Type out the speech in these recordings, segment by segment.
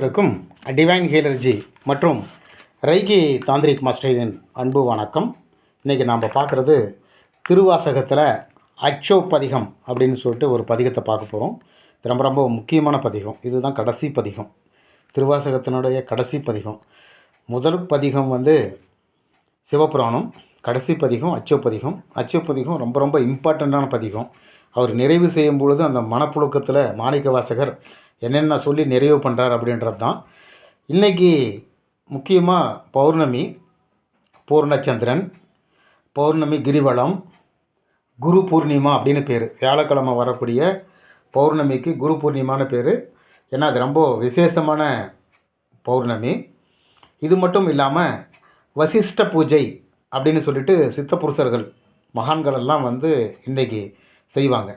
இருக்கும். டிவைன் ஹீலர்ஜி மற்றும் ரைகி தாந்திரிக் மாஸ்டரின் அன்பு வணக்கம். இன்றைக்கி நாம் பார்க்குறது திருவாசகத்தில் அச்சோ பதிகம் அப்படின்னு சொல்லிட்டு ஒரு பதிகத்தை பார்க்க போகிறோம் இது ரொம்ப ரொம்ப முக்கியமான பதிகம். இதுதான் கடைசி பதிகம். திருவாசகத்தினுடைய கடைசி பதிகம். முதல் பதிகம் வந்து சிவபுராணம். கடைசி பதிகம் அச்சோ பதிகம் அச்சோ பதிகம் ரொம்ப ரொம்ப இம்பார்ட்டண்ட்டான பதிகம். அவர் நிறைவு செய்யும் பொழுது அந்த மனப்புழுக்கத்தில் மாணிக்க வாசகர் என்னென்ன சொல்லி நிறைவு பண்ணுறார் அப்படின்றது தான். இன்றைக்கி முக்கியமாக பௌர்ணமி பூர்ணச்சந்திரன் பௌர்ணமி கிரிவலம் குரு பூர்ணிமா அப்படின்னு பேர். வியாழக்கிழமை வரக்கூடிய பௌர்ணமிக்கு குரு பூர்ணிமான பேர். ஏன்னா அது ரொம்ப விசேஷமான பௌர்ணமி. இது மட்டும் இல்லாமல் வசிஷ்ட பூஜை அப்படின்னு சொல்லிட்டு சித்த புருஷர்கள் மகான்கள் எல்லாம் வந்து இன்றைக்கி செய்வாங்க.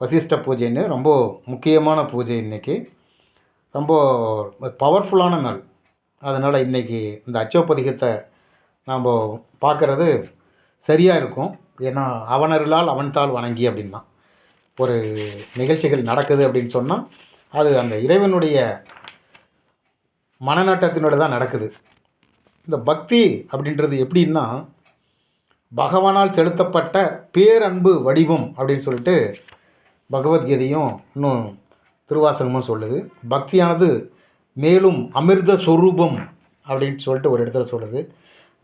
வசிஷ்ட பூஜைன்னு ரொம்ப முக்கியமான பூஜை இன்றைக்கி ரொம்ப பவர்ஃபுல்லான நாள். அதனால் இன்றைக்கி இந்த அச்சோபதிகத்தை நாம் பார்க்குறது சரியாக இருக்கும். ஏன்னா அவனர்களால் அவன்தாள் வணங்கி அப்படின்னா ஒரு நிகழ்ச்சிகள் நடக்குது அப்படின்னு சொன்னால் அது அந்த இறைவனுடைய மனநாட்டத்தினோட தான் நடக்குது. இந்த பக்தி அப்படின்றது எப்படின்னா பகவானால் செலுத்தப்பட்ட பேரன்பு வடிவம் அப்படின்னு சொல்லிட்டு பகவத்கீதையும் இன்னும் திருவாசகமும் சொல்லுது. பக்தியானது மேலும் அமிர்த சொரூபம் அப்படின்னு சொல்லிட்டு ஒரு இடத்துல சொல்லுது.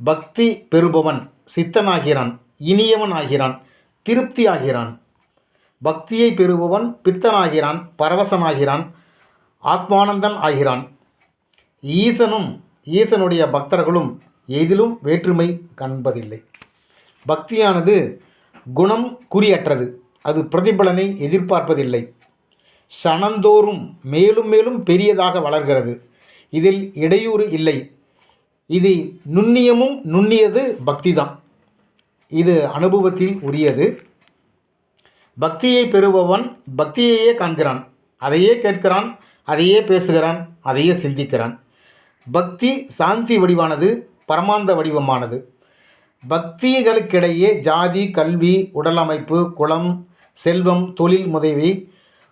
பக்தி பெறுபவன் சித்தனாகிறான் இனியவன் ஆகிறான் திருப்தி ஆகிறான். பக்தியை பெறுபவன் பித்தனாகிறான் பரவசனாகிறான் ஆத்மானந்தன் ஆகிறான். ஈசனும் ஈசனுடைய பக்தர்களும் எதிலும் வேற்றுமை காண்பதில்லை. பக்தியானது குணம் குறியற்றது. அது பிரதிபலனை எதிர்பார்ப்பதில்லை. சனந்தோறும் மேலும் மேலும் பெரியதாக வளர்கிறது. இதில் இடையூறு இல்லை. இது நுண்ணியமும் நுண்ணியது பக்திதான். இது அனுபவத்தில் உரியது. பக்தியை பெறுபவன் பக்தியையே காண்கிறான். அதையே கேட்கிறான் அதையே பேசுகிறான் அதையே சிந்திக்கிறான். பக்தி சாந்தி வடிவானது பரமாந்த வடிவமானது. பக்திகளுக்கிடையே ஜாதி கல்வி உடலமைப்பு குலம் செல்வம் தொழில் முதவி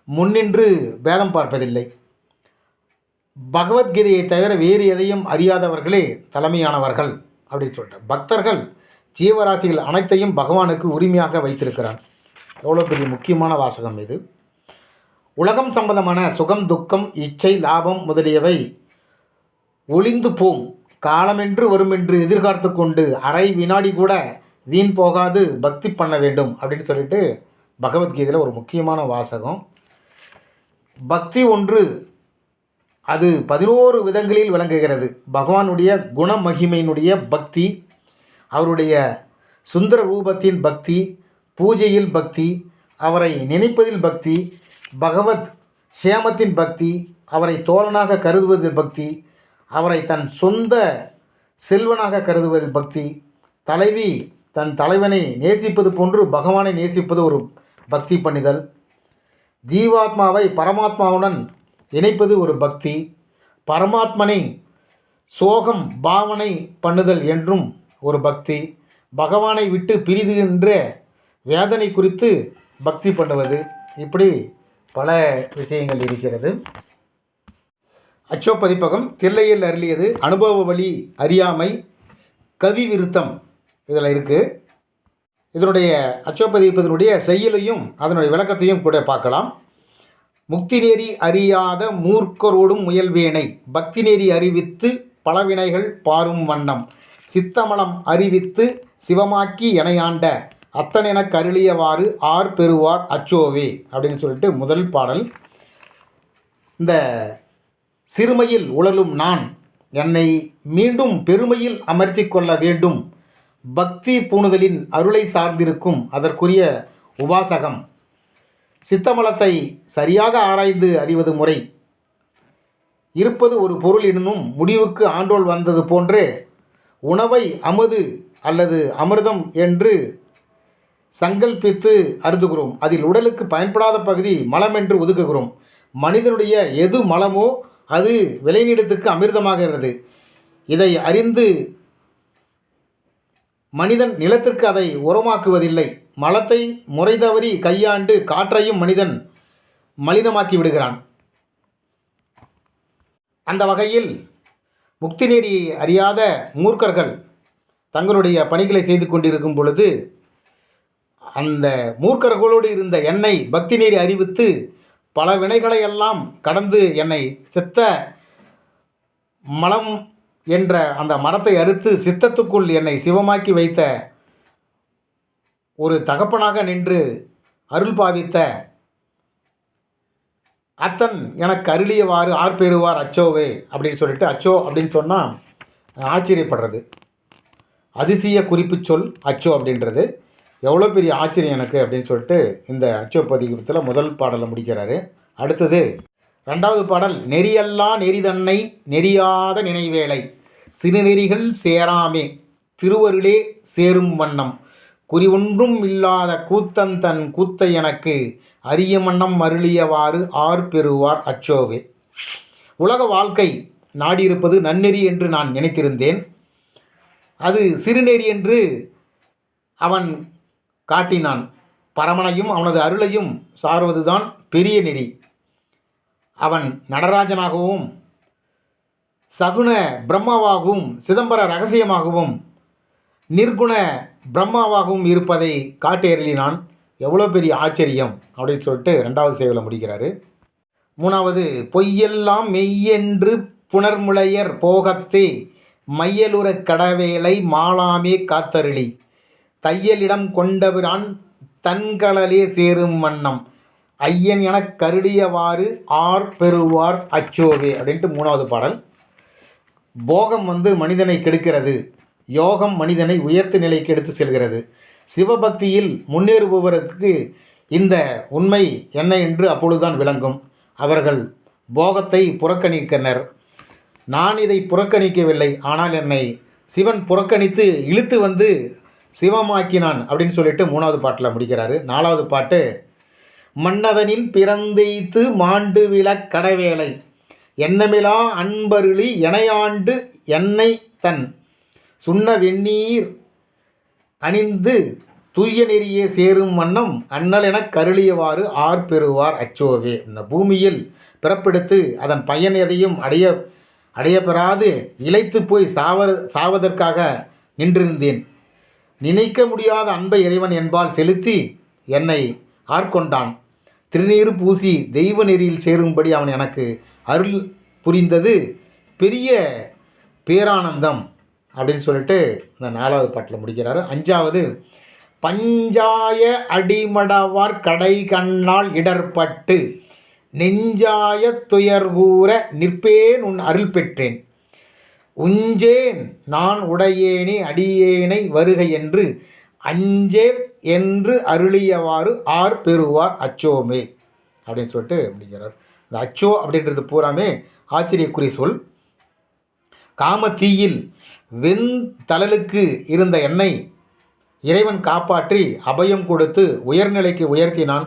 முன்னின்று பேதம் பார்ப்பதில்லை. பகவத்கீதையை தவிர வேறு எதையும் அறியாதவர்களே தலைமையானவர்கள் அப்படின்னு சொல்லிட்டு பக்தர்கள் ஜீவராசிகள் அனைத்தையும் பகவானுக்கு உரிமையாக வைத்திருக்கிறான் எவ்வளோ பெரிய முக்கியமான வாசகம் இது. உலகம் சம்பந்தமான சுகம் துக்கம் இச்சை லாபம் முதலியவை ஒளிந்து போம். காலமென்று வருமென்று எதிர்பார்த்து கொண்டு அரை வினாடி கூட வீண் போகாது பக்தி பண்ண வேண்டும் அப்படின்னு சொல்லிட்டு பகவத்கீதையில் ஒரு முக்கியமான வாசகம். பக்தி ஒன்று அது பதினோரு விதங்களில் விளங்குகிறது. பகவானுடைய குணமகிமையினுடைய பக்தி அவருடைய சுந்தர ரூபத்தின் பக்தி பூஜையில் பக்தி அவரை நினைப்பதில் பக்தி பகவத் சேமத்தின் பக்தி அவரை தோழனாக கருதுவதில் பக்தி அவரை தன் சொந்த செல்வனாக கருதுவதில் பக்தி தலைவி தன் தலைவனை நேசிப்பது போன்று பகவானை நேசிப்பது ஒரு பக்தி பண்ணிதல். ஜீவாத்மாவை பரமாத்மாவுடன் இணைப்பது ஒரு பக்தி. பரமாத்மனை சோகம் பாவனை பண்ணுதல் என்றும் ஒரு பக்தி. பகவானை விட்டு பிரிதுகின்ற வேதனை குறித்து பக்தி பண்ணுவது. இப்படி பல விஷயங்கள் இருக்கிறது. அச்சோ பதிப்பகம் தில்லையில் அருளியது அனுபவ வழி அறியாமை கவி விருத்தம். இதில் இருக்குது இதனுடைய அச்சோபதிப்பதனுடைய செயலையும் செய்யலையும் அதனுடைய விளக்கத்தையும் கூட பார்க்கலாம். முக்தி நெறி அறியாத மூர்க்கரோடும் முயல்வேனை பக்தி நெறி அறிவித்து பலவினைகள் பாரும் வண்ணம். சித்தமலம் அறிவித்து சிவமாக்கி எனையாண்ட அத்தனெனக் கருளியவாறு ஆர் பெறுவார் அச்சோவே அப்படின்னு சொல்லிட்டு முதல் பாடல். இந்த சிறுமையில் உழலும் நான் என்னை மீண்டும் பெருமையில் அமர்த்தி கொள்ள வேண்டும். பக்தி பூணுதலின் அருளை சார்ந்திருக்கும் அதற்குரிய உபாசகம். சித்தமலத்தை சரியாக ஆராய்ந்து அறிவது முறை. இருப்பது ஒரு பொருள் எனும் முடிவுக்கு ஆண்டோல் வந்தது போன்றே உணவை அமுது அல்லது அமிர்தம் என்று சங்கல்பித்து அருந்துகிறோம் அதில் உடலுக்கு பயன்படாத பகுதி மலம் என்று ஒதுக்குகிறோம். மனிதனுடைய எது மலமோ அது விளைநிலத்துக்கு அமிர்தமாகிறது இதை அறிந்து மனிதன் நிலத்திற்கு அதை உரமாக்குவதில்லை. மலத்தை முறை தவறி கையாண்டு காற்றையும் மனிதன் மலினமாக்கி விடுகிறான். அந்த வகையில் முக்தி நெறி அறியாத மூர்க்கர்கள் தங்களுடைய பணிகளை செய்து கொண்டிருக்கும் பொழுது அந்த மூர்க்கர்களோடு இருந்த என்னை பக்தி நெறி அறிவித்து பல வினைகளை எல்லாம் கடந்து என்னை செத்த மலம் என்ற அந்த மரத்தை அறுத்து சித்தத்துக்குள் என்னை சிவமாக்கி வைத்த ஒரு தகப்பனாக நின்று அருள் பாவித்த அத்தன் எனக்கு அருளியவாறு ஆர் பெறுவார் அச்சோவே அப்படின்னு சொல்லிட்டு அச்சோ அப்படின்னு சொன்னால் ஆச்சரியப்படுறது. அதிசய குறிப்பு சொல் அச்சோ அப்படின்றது. எவ்வளோ பெரிய ஆச்சரியம் எனக்கு அப்படின்னு சொல்லிட்டு இந்த அச்சோ பதிகத்தில் முதல் பாடலை முடிக்கிறாரு. அடுத்தது ரெண்டாவது பாடல் நெறியல்லா நெறிதன்னை நெறியாத நினைவேளை. சிறுநெறிகள் சேராமே திருவருளே சேரும் வண்ணம். குறி ஒன்றும் இல்லாத கூத்தன் தன் கூத்தை எனக்கு அரிய மன்னம் அருளியவாறு ஆர் பெறுவார் அச்சோவே. உலக வாழ்க்கை நாடியிருப்பது நன்னெறி என்று நான் நினைத்திருந்தேன். அது சிறுநெறி என்று அவன் காட்டினான். பரமனையும் அவனது அருளையும் சார்வதுதான் பெரிய நெறி. அவன் நடராஜனாகவும் சகுண பிரம்மாவாகவும் சிதம்பர ரகசியமாகவும் நிர்குண பிரம்மாவாகவும் இருப்பதை காட்டேறலினான் எவ்வளோ பெரிய ஆச்சரியம் அப்படின்னு சொல்லிட்டு ரெண்டாவது சேவலை முடிக்கிறாரு. மூணாவது பொய்யெல்லாம் மெய்யென்று புனர்முளையர் போகத்தே மையலுற கடவேளை மாலாமே காத்தருளி. தையலிடம் கொண்டபிரான் தன்களலே சேரும் வண்ணம். ஐயன் என கருடியவாறு ஆர் பெறுவார் அச்சோவே அப்படின்ட்டு மூணாவது பாடல். போகம் வந்து மனிதனை கெடுக்கிறது. யோகம் மனிதனை உயர்த்த நிலைக்கு எடுத்து செல்கிறது. சிவபக்தியில் முன்னேறுபவருக்கு இந்த உண்மை என்ன என்று அப்பொழுதுதான் விளங்கும். அவர்கள் போகத்தை புறக்கணிக்கினர் நான் இதை புறக்கணிக்கவில்லை. ஆனால் என்னை சிவன் புறக்கணித்து இழுத்து வந்து சிவமாக்கினான் அப்படின்னு சொல்லிட்டு மூணாவது பாட்டில் முடிக்கிறாரு. நாலாவது பாட்டு மன்னதனில் பிறந்தெய்த்து மாண்டு விளக் கடவேளை. எண்ணமிலா அன்பருளி எனையாண்டு என்னை தன். சுண்ண வெந்நீர் அணிந்து தூய நெறியே சேரும் வண்ணம் அண்ணல் எனக் கருளியவாறு ஆர் பெறுவார் அச்சோவே. இந்த பூமியில் பிறப்பெடுத்து அதன் பயன் எதையும் அடைய அடையப்பெறாது. இழைத்து போய் சாவ சாவதற்காக நின்றிருந்தேன். நினைக்க முடியாத அன்பை இறைவன் என்பால் செலுத்தி என்னை ஆட்கொண்டான் திருநீறு பூசி தெய்வ நெறியில் சேரும்படி அவன் எனக்கு அருள் புரிந்தது. பெரிய பேரானந்தம் அப்படின்னு சொல்லிட்டு இந்த நாலாவது பாட்டில் முடிக்கிறாரு. அஞ்சாவது பஞ்சாய அடிமடவார் கடை கண்ணால் இடர்பட்டு நெஞ்சாய கூற நிற்பேன் உன் அருள் பெற்றேன். உஞ்சேன் நான் உடையேனே அடியேனை வருகை என்று அஞ்சேல் என்று அருளியவாறு ஆர் பெறுவார் அச்சோமே அப்படின்னு சொல்லிட்டு முடிக்கிறார். இந்த அச்சோ அப்படின்றது பூராமே ஆச்சரியக்குரிய சொல். காமத்தீயில் வெண் தளலுக்கு இருந்த எண்ணெய் இறைவன் காப்பாற்றி அபயம் கொடுத்து உயர்நிலைக்கு உயர்த்தினான்.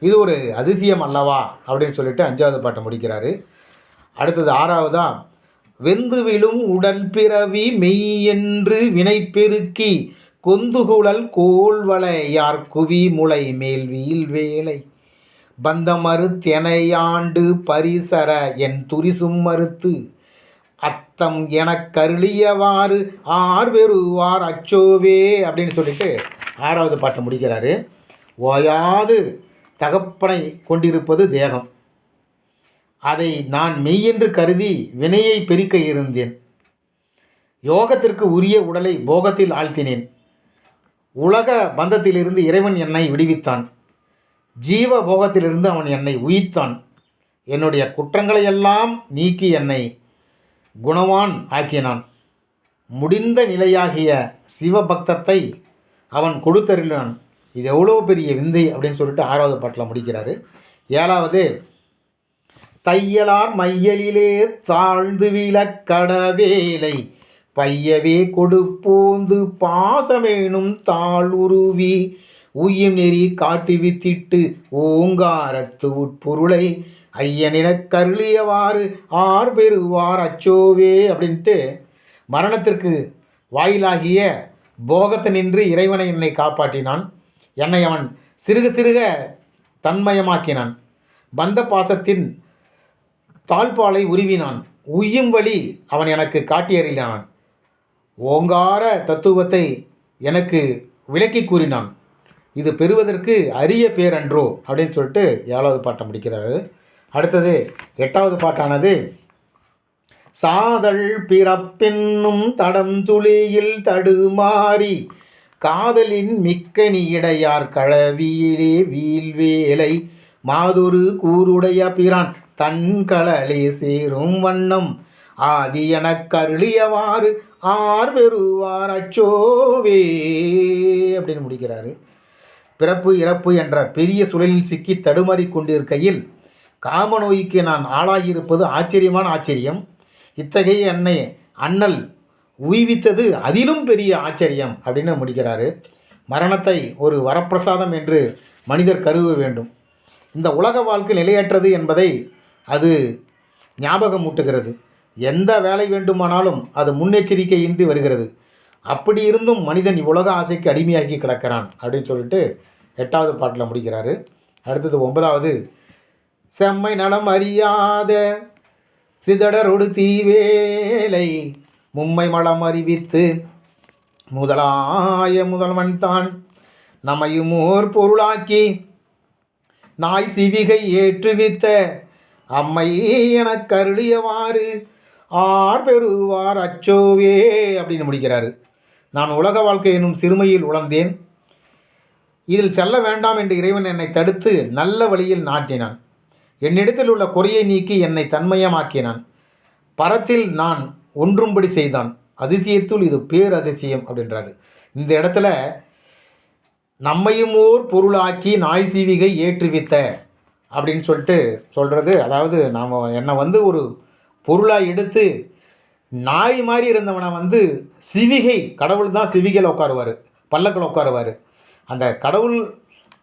இது ஒரு அதிசயம் அல்லவா? அப்படின்னு சொல்லிட்டு அஞ்சாவது பாட்டை முடிக்கிறாரு. அடுத்தது ஆறாவதா? வெந்து விழும் உடல் பிறவி மெய் என்று வினை பெருக்கி கொந்துகுழல் கோள்வளையார் குவி முளை மேல் வீல் வேலை? பந்தமறு தெனையாண்டு பரிசர என் துரிசும் மறுத்து அத்தம் எனக் கருளியவாறு ஆர் பெறுவார் அச்சோவே அப்படின்னு சொல்லிட்டு ஆறாவது பாட்டை முடிக்கிறாரு. ஓயாது தகப்பனை கொண்டிருப்பது தேகம். அதை நான் மெய்யென்று கருதி வினையை பெருக்க இருந்தேன். யோகத்திற்கு உரிய உடலை போகத்தில் ஆழ்த்தினேன். உலக பந்தத்திலிருந்து இறைவன் என்னை விடுவித்தான். ஜீவ போகத்திலிருந்து அவன் என்னை உயிர்த்தான். என்னுடைய குற்றங்களையெல்லாம் நீக்கி என்னை குணவான் ஆக்கினான். முடிந்த நிலையாகிய சிவபக்தத்தை அவன் கொடுத்தருளான் இது எவ்வளோ பெரிய விந்தை அப்படின்னு சொல்லிட்டு ஆறாவது பாட்டில் முடிக்கிறாரு. ஏழாவது தையலார் மையலிலே தாழ்ந்து விளக்கடவேலை பையவே கொடுப்போந்து பாசமேனும் தாளுருவி. உய்யும் நெறி காட்டி வித்திட்டு ஓங்காரத்து உட்பொருளை. ஐயனின கருளியவாறு ஆர் பெறுவார் அச்சோவே அப்படின்ட்டு மரணத்திற்கு வாயிலாகிய போகத்தை நின்று இறைவனை என்னை காப்பாற்றினான். என்னை அவன் சிறுக சிறுக தன்மயமாக்கினான். பந்த பாசத்தின் தாழ்பாலை உருவினான். உய்யும் வழி அவன் எனக்கு காட்டியறினான் ஓங்கார தத்துவத்தை எனக்கு விளக்கி கூறினான். இது பெறுவதற்கு அரிய பேரன்றோ அப்படின்னு சொல்லிட்டு ஏழாவது பாட்டை முடிக்கிறாரு. அடுத்தது எட்டாவது பாட்டானது சாதல் பிறப்பென்னும் தடம் துளியில் தடுமாறி காதலின் மிக்க நீடையார் களவியிலே வீல்வேலை மாதுரு கூருடைய பிரான் தன்களலே சேரும் வண்ணம் ஆதி எனக்கு அருளியவாறு ஆர் பெறுவார் அச்சோவே அப்படின்னு முடிக்கிறாரு. பிறப்பு இறப்பு என்ற பெரிய சுழலில் சிக்கி தடுமாறி கொண்டிருக்கையில் காம நோய்க்கு நான் ஆளாகியிருப்பது ஆச்சரியமான ஆச்சரியம். இத்தகைய என்னை அண்ணல் உய்வித்தது அதிலும் பெரிய ஆச்சரியம் அப்படின்னு முடிக்கிறாரு. மரணத்தை ஒரு வரப்பிரசாதம் என்று மனிதர் கருவ வேண்டும். இந்த உலக வாழ்க்கை நிலையற்றது என்பதை அது ஞாபகம் மூட்டுகிறது எந்த வேலை வேண்டுமானாலும் அது முன்னெச்சரிக்கையின்றி வருகிறது. அப்படி இருந்தும் மனிதன் இவ்வுலக ஆசைக்கு அடிமையாகி கிடக்கிறான் அப்படின்னு சொல்லிட்டு எட்டாவது பாட்டில் முடிக்கிறாரு. அடுத்தது ஒன்பதாவது. செம்மை நலம் அறியாத சிதடரொடு தீவேலை மும்மை மலம் அறிவித்து முதலாய முதல்வன் தான். நம்மையும் ஓர் பொருளாக்கி நாய் சிவிகை ஏற்றுவித்த அம்மை எனக் கருளியவாறு ஆர் பெறுவார் அச்சோவே அப்படின்னு முடிக்கிறாரு. நான் உலக வாழ்க்கை எனும் சிறுமையில் உழந்தேன். இதில் செல்ல வேண்டாம் என்று இறைவன் என்னை தடுத்து நல்ல வழியில் நாட்டினான். என்னிடத்தில் உள்ள குறையை நீக்கி என்னை தன்மயமாக்கினான். பரத்தில் நான் ஒன்றும்படி செய்தான். அதிசயத்துள் இது பேர் அதிசயம் அப்படின்றாரு. இந்த இடத்துல நம்மையும் ஓர் பொருளாக்கி நாய் சீவிகை ஏற்றுவித்த அப்படின்னு சொல்லிட்டு சொல்கிறது அதாவது நாம் என்னை வந்து ஒரு பொருளாக எடுத்து நாய் மாதிரி இருந்தவனை வந்து சிவிகை கடவுள் தான் சிவிகையில் உட்காருவார் பல்லக்கில் உட்காருவார். அந்த கடவுள்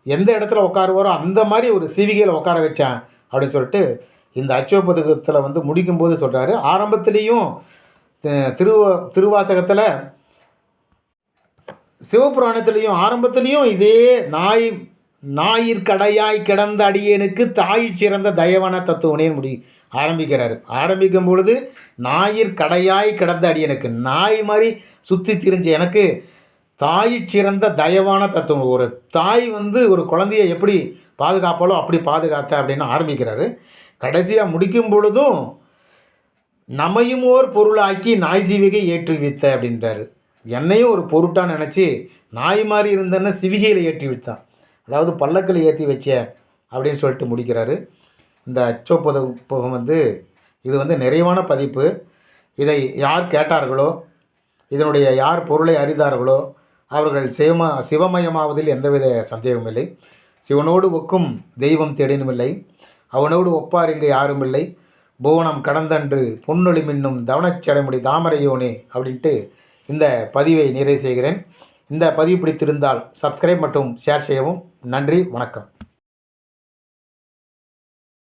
எந்த இடத்துல உட்காருவாரோ அந்த மாதிரி ஒரு சிவிகையில் உட்கார வச்சேன் அப்படின்னு சொல்லிட்டு இந்த அச்சோபதகத்தில் வந்து முடிக்கும்போது சொல்கிறாரு ஆரம்பத்துலேயும் திருவ திருவாசகத்தில் சிவபுராணத்துலேயும் ஆரம்பத்துலேயும் இதே நாய் ஞாயிற்கடையாய் கிடந்த அடியேனுக்கு தாய் சிறந்த தயவன தத்துவனே முடி ஆரம்பிக்கிறாரு. ஆரம்பிக்கும் பொழுது ஞாயிற்கடையாய் கிடந்த அடியனுக்கு நாய் மாதிரி சுற்றி திரிஞ்ச எனக்கு தாய் சிறந்த தயவான தத்துவம். ஒரு தாய் வந்து ஒரு குழந்தைய எப்படி பாதுகாப்பாலோ அப்படி பாதுகாத்த அப்படின்னு ஆரம்பிக்கிறாரு. கடைசியாக முடிக்கும் பொழுதும் நம்மையும் ஓர் பொருளாக்கி நாய் சிவிகை ஏற்றுவித்த அப்படின்றாரு. என்னையும் ஒரு பொருட்டாக நினச்சி நாய் மாதிரி இருந்தேன்னு சிவிகையில் ஏற்றி வித்தான் அதாவது பல்லக்கில் ஏற்றி வச்ச அப்படின்னு சொல்லிட்டு முடிக்கிறாரு. இந்த அச்சோ புகம் வந்து இது வந்து நிறைவான பதிப்பு. இதை யார் கேட்டார்களோ இதனுடைய யார் பொருளை அறிந்தார்களோ அவர்கள் சிவம சிவமயமாவதில் எந்தவித சந்தேகமும் இல்லை. சிவனோடு ஒக்கும் தெய்வம் தேடினுமில்லை. அவனோடு ஒப்பார் இங்கே யாருமில்லை. புவனம் கடந்தன்று பொன்னொளி மின்னும் தவனச்சடைமுடி தாமரையோனே அப்படின்ட்டு இந்த பதிவை நிறைவு செய்கிறேன். இந்த பதிவு பிடித்திருந்தால் சப்ஸ்கிரைப் மற்றும் ஷேர் செய்யவும். நன்றி வணக்கம்.